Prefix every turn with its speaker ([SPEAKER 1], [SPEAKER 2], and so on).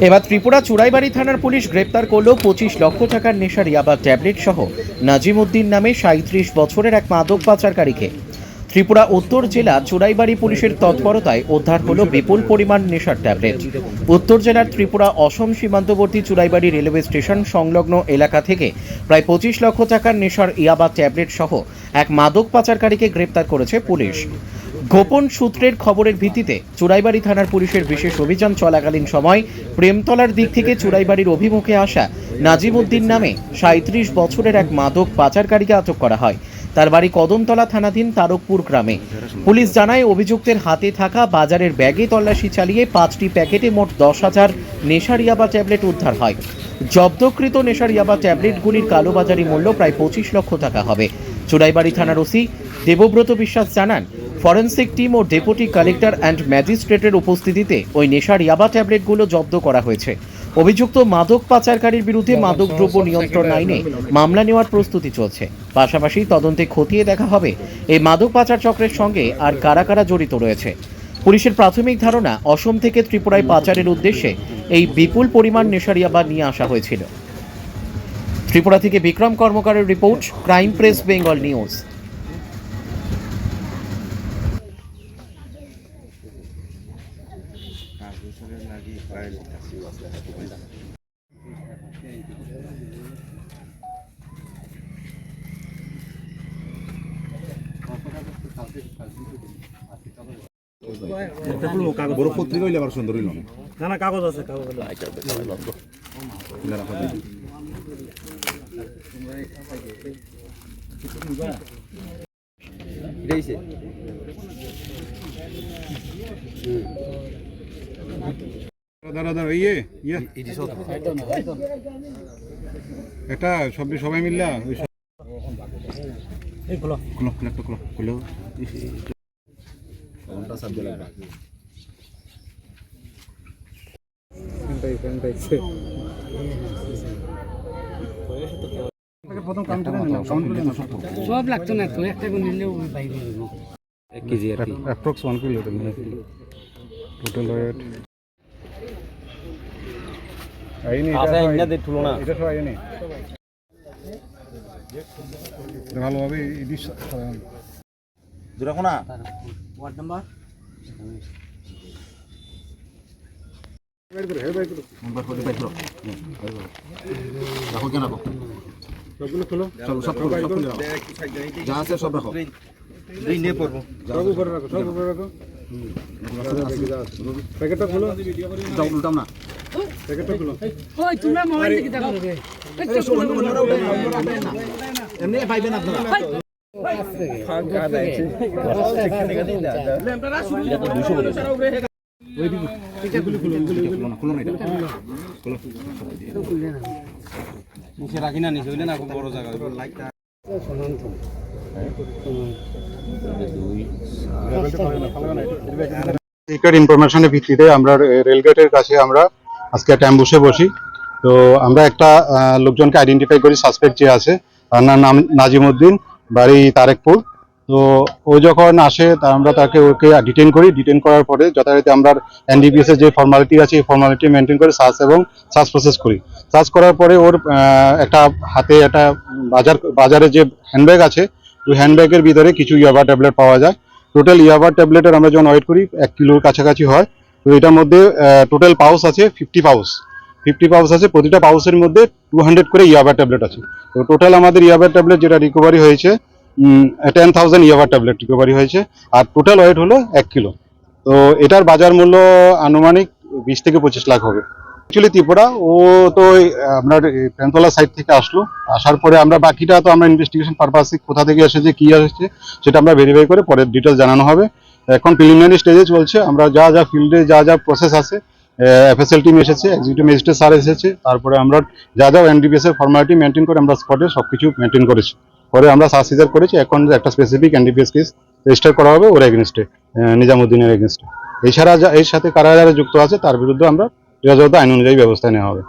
[SPEAKER 1] এবার ত্রিপুরা চুড়াইবাড়ি থানার পুলিশ গ্রেপ্তার করল পঁচিশ লক্ষ টাকার নেশার ইয়াবা ট্যাবলেট সহ নাজিম উদ্দিন নামে সাঁত্রিশ বছরের এক মাদক পাচারকারীকে। ত্রিপুরা উত্তর জেলা চুড়াইবাড়ি পুলিশের তৎপরতায় উদ্ধার হলো বিপুল পরিমাণ নেশার ট্যাবলেট। উত্তর জেলার ত্রিপুরা অসম সীমান্তবর্তী চুড়াইবাড়ি রেলওয়ে স্টেশন সংলগ্ন এলাকা থেকে প্রায় পঁচিশ লক্ষ টাকার নেশার ইয়াবা ট্যাবলেট সহ এক মাদক পাচারকারীকে গ্রেপ্তার করেছে পুলিশ। গোপন সূত্রের খবরের ভিত্তিতে চুড়াইবাড়ি থানার পুলিশের বিশেষ অভিযান চলাকালীন সময় প্রেমতলার দিক থেকে চুড়াইবাড়ির অভিমুখে আসা নাজিম উদ্দিন নামে সাঁত্রিশ বছরের এক মাদক পাচারকারীকে আটক করা হয়। তার বাড়ি কদমতলা থানাধীন তারকপুর গ্রামে। পুলিশ জানায়, অভিযুক্তের হাতে থাকা বাজারের ব্যাগে তল্লাশি চালিয়ে পাঁচটি প্যাকেটে মোট দশ হাজার নেশার ইয়াবা ট্যাবলেট উদ্ধার হয়। জব্দকৃত নেশার ইয়াবা ট্যাবলেটগুলির কালোবাজারি মূল্য প্রায় পঁচিশ লক্ষ টাকা হবে। চুড়াইবাড়ি থানার ওসি দেবব্রত বিশ্বাস জানান ফরেনসিক টিম ও ডেপুটি কালেক্টর অ্যান্ড ম্যাজিস্ট্রেটের উপস্থিতিতে ওই নেশার ইয়াবা ট্যাবলেটগুলো জব্দ করা হয়েছে। অভিযুক্ত মাদক পাচারকারীর বিরুদ্ধে মাদকদ্রব্য নিয়ন্ত্রণ আইনে মামলা নেওয়ার প্রস্তুতি চলছে। পাশাপাশি তদন্তে খতিয়ে দেখা হবে এই মাদক পাচার চক্রের সঙ্গে আর কারা কারা জড়িত রয়েছে। পুলিশের প্রাথমিক ধারণা অসম থেকে ত্রিপুরায় পাচারের উদ্দেশ্যে এই বিপুল পরিমাণ নেশার ইয়াবা নিয়ে আসা হয়েছিল। ত্রিপুরা থেকে Bikram কর্মকারের report Crime Press Bengal News.
[SPEAKER 2] বড় পত্রিকা হইলে আবার সুন্দর হইল না
[SPEAKER 3] না কাগজ আছে কাগজ আছে।
[SPEAKER 2] দাঁড়া দাঁড়া ইয়ে ইয়ে। এটা সবই সবাই মিললা? ওই সব-
[SPEAKER 3] খোলো।
[SPEAKER 2] খুলো
[SPEAKER 4] সব লাগতো না তো একটা নিলেও বাইরে হইব।
[SPEAKER 2] Approx one kilo total weight
[SPEAKER 3] আছে ইন্না দে তুলো না।
[SPEAKER 2] এটা সব আইনি। ভালোভাবে
[SPEAKER 4] ওয়ার্ড নাম্বার
[SPEAKER 2] সবগুলো খোলো
[SPEAKER 5] যা আছে সব রাখো
[SPEAKER 3] দুই নে পড়ব
[SPEAKER 2] সব উপরে রাখো সব উপরে রাখো। প্যাকেটটা খোলো।
[SPEAKER 5] যাও না।
[SPEAKER 2] প্যাকেটটা খোলো
[SPEAKER 4] ওই তোমরা মোবাইল দেখো।
[SPEAKER 5] এমনি পাইবেন আপনারা।
[SPEAKER 3] নিচে রাখি না নিচে না খুব বড় জায়গা
[SPEAKER 6] সিক্রেট ইনফরমেশনের ভিত্তিতে আমরা রেলগেটের কাছে আমরা আজকে একটা অ্যাম্বুসে বসি। তো আমরা একটা লোকজনকে আইডেন্টিফাই করি সাসপেক্ট যে আছে, তার নাম নাজিমউদ্দিন বাড়ি তারেকপুর। তো ও যখন আসে, তা আমরা তাকে ওকে ডিটেন করি। ডিটেন করার পরে যথারীতি আমরা এনডিপিএস এর যে ফর্মালিটি আছে, এই ফর্মালিটি মেনটেন করে সার্চ এবং সার্চ প্রসেস করি। সার্চ করার পরে ওর একটা হাতে একটা বাজার, বাজারে যে হ্যান্ডব্যাগ আছে, ওই হ্যান্ডব্যাগের ভিতরে কিছু ইয়াবা ট্যাবলেট পাওয়া যায়। টোটাল ইয়াবা ট্যাবলেটের আমরা যখন ওয়েট করি, এক কিলোর কাছাকাছি হয়। তো এটার মধ্যে টোটাল পাউস আছে ফিফটি পাউস ফিফটি পাউস আছে, প্রতিটা পাউসের মধ্যে টু হান্ড্রেড করে ইয়াবার ট্যাবলেট আছে। তো টোটাল আমাদের ইয়াবার ট্যাবলেট যেটা রিকভারি হয়েছে টেন থাউজেন্ড ইয়াবার ট্যাবলেট রিকভারি হয়েছে, আর টোটাল ওয়েট হলো এক কিলো তো এটার বাজার মূল্য আনুমানিক বিশ থেকে পঁচিশ লাখ হবে। অ্যাকচুয়ালি ত্রিপুরা, ও তো আপনার প্রেমতলা সাইড থেকে আসলো। আসার পরে আমরা বাকিটা তো আমরা ইনভেস্টিগেশন পারপাসে কোথা থেকে এসেছে, কি আসছে সেটা আমরা ভেরিফাই করে পরে ডিটেলস জানানো হবে। এখন প্রিলিমিনারি স্টেজে চলছে আমরা যা যা ফিল্ডে যা যা প্রসেস আছে এফএসএল টিম এসেছে এক্সিকিউটিভ ম্যাজিস্ট্রেট স্যার এসেছে, তারপরে আমরা যা যা এনডিপিএস এর ফর্মালিটি মেনটেন করে আমরা স্পটে সবকিছু মেনটেন করেছি। পরে আমরা সার্চ সিজার করেছি, এখন একটা স্পেসিফিক এনডিপিএস কেস রেজিস্টার করা হবে ওর এগেনস্টে নিজামুদ্দিনের এগেনস্টে এছাড়া যা, এর সাথে কারা যারা যুক্ত আছে, তার বিরুদ্ধে আমরা যথাযথ আইন অনুযায়ী ব্যবস্থা নেওয়া হবে।